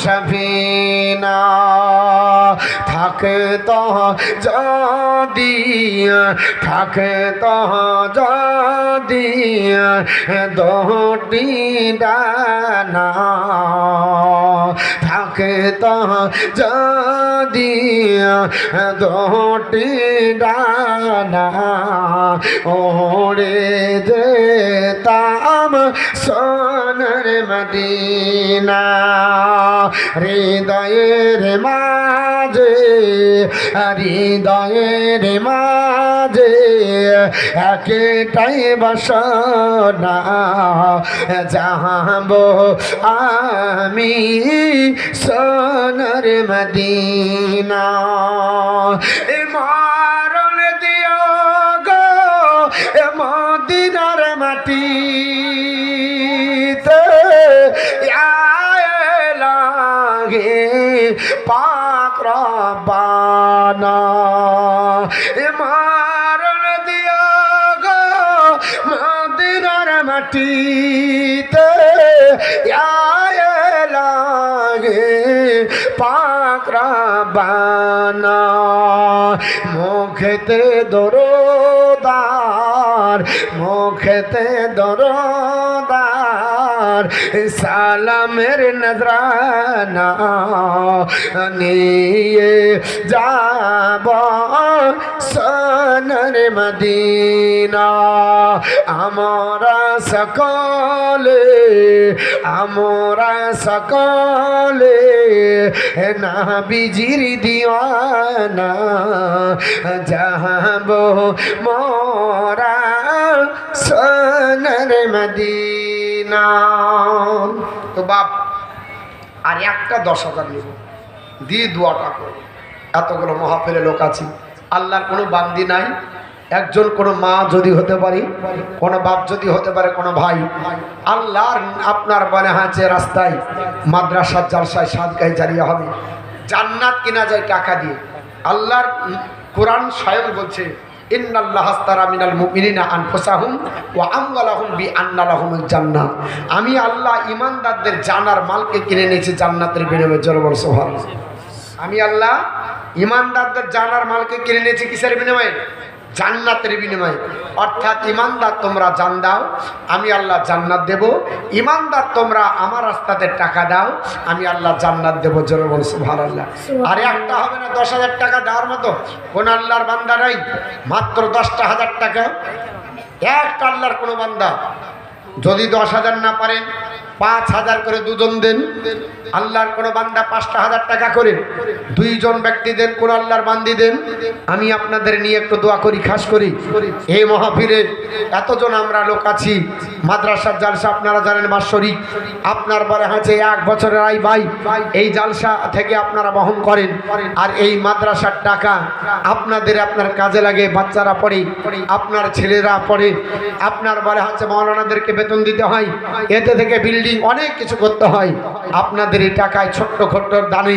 সফিনা থাকে তো যদি থাকে তো যদি দোটি ডানা, থাকে তো যদি দোটি ডানা ওড়ে যেতাম সোনার মদিনা, হৃদয়ের মাঝে হৃদয়ের মাঝে একটাই বসনা যাহাবো আমি সোনার মদিনা। মারণ দিও গো, এ মদিনার মাটিতে মাটিতে লাগে পাক রব্বানা মুখেতে দরদার মুখেতে দরদার। সালামের নজরানা নিয়ে যাব সনর মদিনা। আমরা সকলে আমরা সকলে না বিজির দিওয়ানা যাহাব মোরা সোনার মদিনা। তো বাপ, আর একটা দশ হাজার নেব। দিয়ে দুয়াটা করব এতগুলো মহাপেলে লোক আছে। আল্লাহর কোনো বান্দি নাই। একজন কোনো মা যদি হতে পারে, কোনো বাপ যদি হতে পারে, কোনো ভাই, আল্লাহর আপনার মানে হাঁচে রাস্তায় মাদ্রাসার জালসায় সাদগায় জারিয়া হবে। জান্নাত কিনা যায় টাকা দিয়ে। আল্লাহর কোরআন স্বয়ং বলছে আমি আল্লাহ ইমানদারদের জানার মালকে কিনে নিয়েছি জান্নাতের বিনিময়ে জলবর বল আমি আল্লাহ ইমানদারদের জানার মালকে কিনে নিয়েছি কিসের বিনিময়ে? জান্নাতের বিনিময়ে। অর্থাৎ ইমানদার তোমরা জান দাও আমি আল্লাহ জান্নাত দেব। ইমানদার তোমরা আমার রাস্তাতে টাকা দাও আমি আল্লাহ জান্নাত দেব। জোরে বলছো ভালো আল্লাহ আর একটা হবে না দশ হাজার টাকা দেওয়ার মতো। কোন আল্লাহর বান্দা নাই মাত্র দশটা হাজার টাকা। একটা আল্লাহর কোনো বান্দা। যদি দশ হাজার না পারেন পাঁচ হাজার করে দুজন দেন। আল্লাহর কোনো বান্দা পাঁচটা হাজার টাকা করে দুইজন ব্যক্তি দেন, কোন আল্লাহর বান্দি দেন। আমি আপনাদের নিয়ে একটু দোয়া করি, খাস করি। এই মহাফিরে এতজন আমরা লোক আছি, মাদ্রাসার জালসা আপনারা জানেন বাৎসরিক। আপনার পরে হচ্ছে এক বছরের আই ভাই, এই জালসা থেকে আপনারা বহন করেন। আর এই মাদ্রাসার টাকা আপনাদের, আপনার কাজে লাগে, বাচ্চারা পড়ে, আপনার ছেলেরা পড়ে। আপনার বলে হচ্ছে মৌলানাদেরকে বেতন দিতে হয়। এতে থেকে বিল্ডিং অনেক কিছু করতে হয়। আপনাদের এই টাকায় ছোট্ট ছোট্ট দানে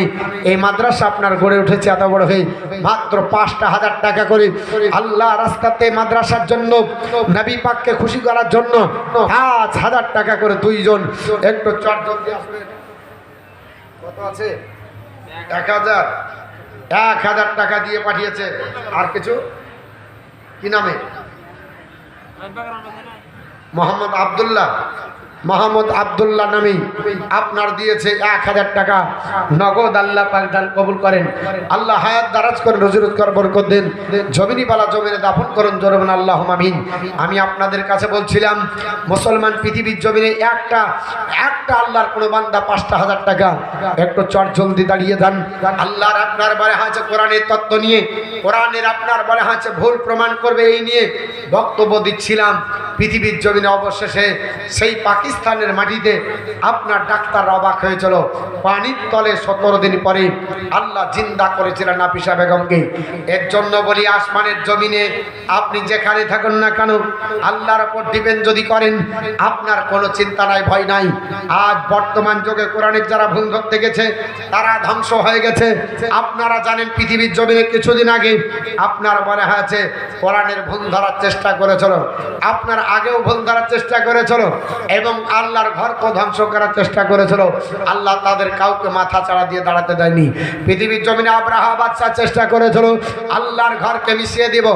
এই মাদ্রাসা আপনার গড়ে উঠেছে এত বড় হয়ে। মাত্র পাঁচটা হাজার টাকা করে আল্লাহ রাস্তাতে মাদ্রাসার জন্য, নবী পাককে খুশি করার জন্য পাঁচ হাজার টাকা করে দুইজন, একটু জলদি আসবেন। কত আছে? এক হাজার। এক হাজার টাকা দিয়ে পাঠিয়েছে। আর কিছু? কি নামে? মোহাম্মদ আবদুল্লাহ। মোহাম্মদ আবদুল্লাহ নামে, আপনার দিয়েছে এক হাজার টাকা। নগদ আল্লাহ পাক দান কবুল করেন। আল্লাহ হায়াত দারাজ করেন রোজিরত কর, বরকত দেন। জমিনিবালা জমিনে দাফন করেন জরবেন আল্লাহ মামিন আমি আপনাদের কাছে বলছিলাম, মুসলমান পৃথিবীর জমিনে একটা একটা আল্লাহর কোনো বান্দা পাঁচটা হাজার টাকা। একটু চট জলদি দাঁড়িয়ে দেন আল্লাহর আপনার বলে আছে কোরআনের তত্ত্ব নিয়ে। কোরআনের আপনার বলে আছে ভুল প্রমাণ করবে এই নিয়ে বক্তব্য দিচ্ছিলাম। পৃথিবীর জমিনে অবশেষে সেই পাকিস্তানের মাটিতে আপনার ডাক্তার অবাক হয়েছিল পানির তলে সতেরো দিন পরে আল্লাহ জিন্দা করেছিলেন নাফিসা বেগমকে। এর জন্য বলি আসমানের জমিনে আপনি যেখানে থাকুন না কেন, আল্লাহর ওপর ডিপেন্ড যদি করেন, আপনার কোনো চিন্তা নাই, ভয় নাই। আজ বর্তমান যুগে কোরআনের যারা ভুল ধরতে গেছে, তারা ধ্বংস হয়ে গেছে। আপনারা জানেন পৃথিবীর জমিনে কিছুদিন আগে আপনার মনে হয়েছে, কোরআনের ভুল ধরার চেষ্টা করেছিল। আপনার আগেও ভুল ধরার চেষ্টা করেছিল এবং আল্লাহর ঘরকে ধ্বংস করার চেষ্টা করেছিল। আল্লাহ তাদের কাউকে মাথা চাড়া দিয়ে দাঁড়াতে দেয়নি। পৃথিবীর জমিনে আব্রাহা বাদশাহ চেষ্টা করেছিল, আল্লাহর ঘরকে মিশিয়ে দিব।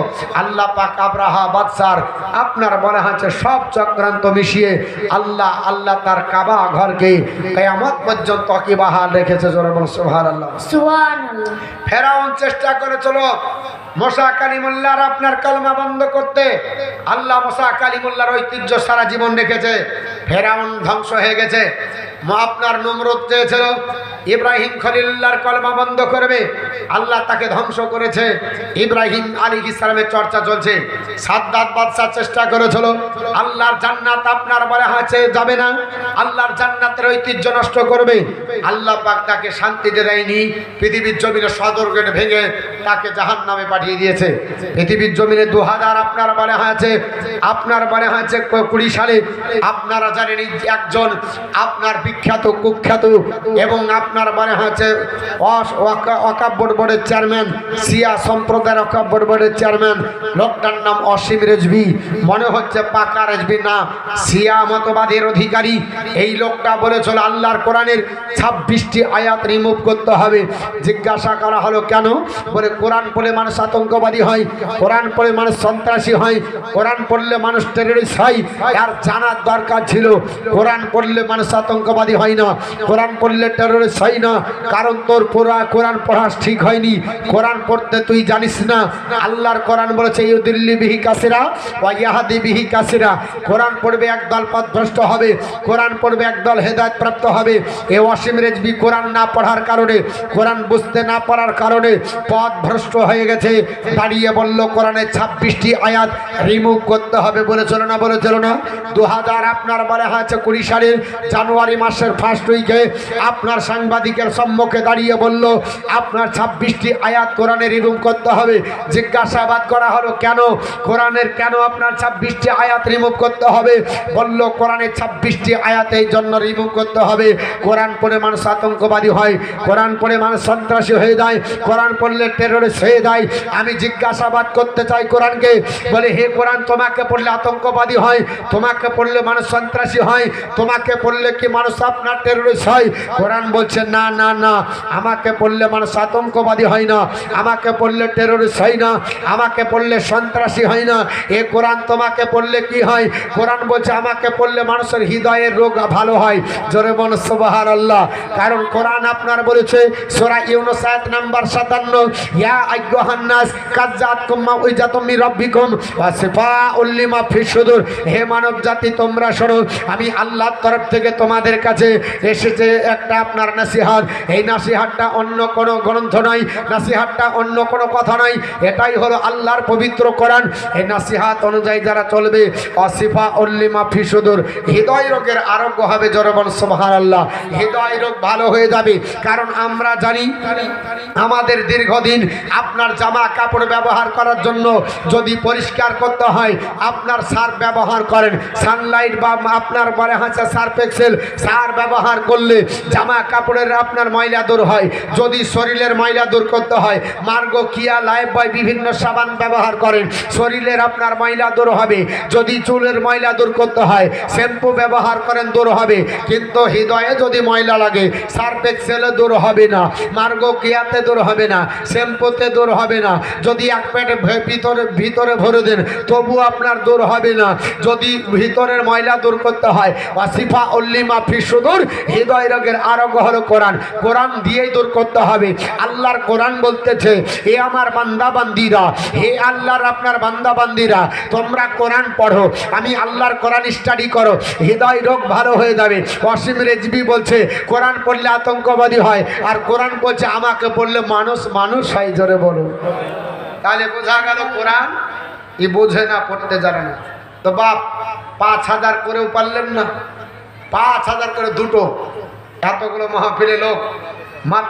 আল্লাহ পাক আব্রাহা বাদশার আপনার মনে হচ্ছে সব চক্রান্ত মিশিয়ে আল্লাহ আল্লাহ তার কাবা ঘরকে কেয়ামত পর্যন্ত কি বাহাল রেখেছে জোরে বল সুবহানাল্লাহ। সুবহানাল্লাহ। ফেরাউন চেষ্টা করেছিল মশা কালিমুল্লাহর আপনার কলমা বন্ধ করতে। আল্লাহ মশা কালিমুল্লাহর ঐতিহ্য সারা জীবন রেখেছে। ফেরাউন ধ্বংস হয়ে গেছে। ম- আপনার নমরুদ চেয়েছিল ইব্রাহিম খলিল্লাহর কলমা বন্ধ করবে। আল্লাহ তাকে ধ্বংস করেছে। ইব্রাহিম আলী ইসলামের চর্চা চলছে। সাদ্দাত বাদশাহ চেষ্টা করেছিল। আল্লাহর জান্নাত আপনার বলে আছে যাবে না। আল্লাহর জান্নাতের ঐতিহ্য নষ্ট করবে। আল্লাহ পাক তাকে শান্তিতে দেয়নি। পৃথিবীর জমিনে সদর গেট ভেঙে তাকে জাহান নামে পাঠিয়ে দিয়েছে। পৃথিবীর জমিনে দু হাজার আপনার বলে হয়েছে আপনার বলে হয়েছে কুড়ি সালে। আপনারা জানেন একজন আপনার বিখ্যাত, কুখ্যাত এবং আপনার বলে হয়েছে অকাপ বোর্ড বোর্ডের চেয়ারম্যান সিয়া সম্প্রদায়ের অকাপ বোর্ড বোর্ডের চেয়ারম্যান, লোকটার নাম অসীম রেজবি মনে হচ্ছে পাকা রেজবি না সিয়া মতবাদের অধিকারী। এই লোকটা বলেছিল, আল্লাহর কোরআনের ছাব্বিশটি আয়াত রিমুভ করতে হবে। জিজ্ঞাসা করা হলো, কেন? বলে, কোরআন পড়লে মানুষ আতঙ্কবাদী হয়, কোরআন পড়লে মানুষ সন্ত্রাসী হয়, কোরআন পড়লে মানুষ টেররিস্ট হয়। আর জানার দরকার ছিল, কোরআন পড়লে মানুষ আতঙ্কবাদী হয় না, কোরআন পড়লে টেররিস্ট হয় না। কারণ তোর পুরা কোরআন পড়া ঠিক হয়নি। কোরআন পড়তে তুই জানিস না। আল্লাহর কোরআন বলেছে, ইউদিল্লি বিহি কাসিরা ওয়াইয়াহাদি বিহি কাসিরা। কোরআন পড়বে, একদল পথভ্রষ্ট হবে। কোরআন পড়বে, একদল হেদায়ত প্রাপ্ত হবে। এ অসীম রেজবি কোরআন না পড়ার কারণে, কোরআন বুঝতে না পারার কারণে পথ ভ্রষ্ট হয়ে গেছে। দাঁড়িয়ে বলল কোরআনের ছাব্বিশটি আয়াত রিমুভ করতে হবে বলেছিল না বলেছিল না। দু হাজার আপনার বলে হয়েছে কুড়ি সালের জানুয়ারি মাসের ফার্স্ট উইকে আপনার সাংবাদিকের সম্মুখে দাঁড়িয়ে বলল, আপনার ছাব্বিশটি আয়াত কোরআনে রিমুভ করতে হবে। জিজ্ঞাসাবাদ করা হলো কেন? কোরআনের কেন আপনার ছাব্বিশটি আয়াত রিমুভ করতে হবে? বলল, কোরআনের ছাব্বিশটি আয়াত এই জন্য রিমুভ করতে হবে। কোরআন পড়ে মানুষ আতঙ্কবাদী হয়, কোরআন পড়ে মানুষ সন্ত্রাসী হয়ে যায়, কোরআন পড়লে টেরোরিস্ট হয়ে যায়। আমি জিজ্ঞাসাবাদ করতে চাই কোরআনকে, বলে, হে কোরআন, তোমাকে পড়লে আতঙ্কবাদী হয়, তোমাকে পড়লে মানুষ সন্ত্রাসী হয়, তোমাকে পড়লে কি মানুষ আপনার টেরোরিস্ট হয়? কোরআন বলছে, না না না, আমাকে পড়লে মানুষ আতঙ্কবাদী হয় না। আমাকে পড়লে টেরোরিস্ট হয় না। আমাকে পড়লে সন্ত্রাসী হয় না। এ কোরআন তোমাকে পড়লে কি হয়? কোরআন বলছে, আমাকে পড়লে মানুষের হৃদয়ের রোগ ভালো হয়। জোরে মন আল্লাহ কারণ কোরআন আপনার বলেছে, সোরা ইউনুস নাম্বার সাতান্ন, ইয়া রব্বিকুম, ওয়া শিফাউল লিমা ফি সুদুর। হে মানব জাতি তোমরা শোনো, আমি আল্লাহর তরফ থেকে তোমাদের কাছে এসেছে একটা আপনার নাসিহাত। এই নাসিহাতটা অন্য কোনো গ্রন্থ নয়, নাসিহাতটা অন্য কোনো কথা নয়। এটাই হলো আল্লাহর পবিত্র কোরআন। এই নাসিহাত অনুযায়ী যারা চলবে, অসিফা উল্লিমা ফি সুদুর। হৃদয় রোগের আরোগ্য হবে জরবন সুবহান আল্লাহ হৃদয় রোগ ভালো হয়ে যাবে। কারণ আমরা জানি, আমাদের দীর্ঘদিন আপনার জামা কাপড় ব্যবহার করার জন্য যদি পরিষ্কার করতে হয়, আপনার সার ব্যবহার করেন। সানলাইট বা আপনার বলে হাঁচা সার্ফ এক্সেল, সার ব্যবহার করলে জামা কাপড়ের আপনার ময়লা দূর হয়। যদি শরীরের ময়লা দূর করতে হয়। মার্গো, কিয়া, লাইফ বয় বিভিন্ন সাবান ব্যবহার করেন। শরীরের আপনার ময়লা দূর হবে। যদি চুলের ময়লা দূর করতে হয়, শ্যাম্পু ব্যবহার করেন, দূর হবে। কিন্তু হৃদয়ে যদি ময়লা লাগে সার্ফ এক্সেলে দূর হবে না। মার্গো, কিয়াতে দূর হবে না। শ্যাম্পুতে দূর হবে না। যদি এক প্যাটে ভিতরে ভিতরে ভরে দেন, তবু আপনার দূর হবে না। যদি ভিতরের ময়লা দূর করতে হয়, ওয়াসিফা উল্লিমা ফিসুদুর, হৃদয় রোগের আরোগ্য হলো কোরআন। কোরআন দিয়েই দূর করতে হবে। আল্লাহর কোরআন বলতেছে, হে আমার বান্দা বান্দিরা হে আল্লাহর আপনার বান্দা বান্দিরা তোমরা কোরআন পড়ো, আমি আল্লাহর কোরআন স্টাডি করো, হৃদয় রোগ ভালো হয়ে যাবে। অসীম রেজবি বলছে, কোরআন পড়লে আতঙ্কবাদী হয়, আর কোরআন বলছে, আমাকে পড়লে মানুষ মানুষ হয়, জোরে বলো। তাহলে বোঝা গেল কোরআন, ই বোঝে না, পড়তে জানে না। তো বাপ, পাঁচ হাজার করেও পারলেন না। পাঁচ হাজার করে দুটো। এতগুলো মাহফিলে লোক, মাত্র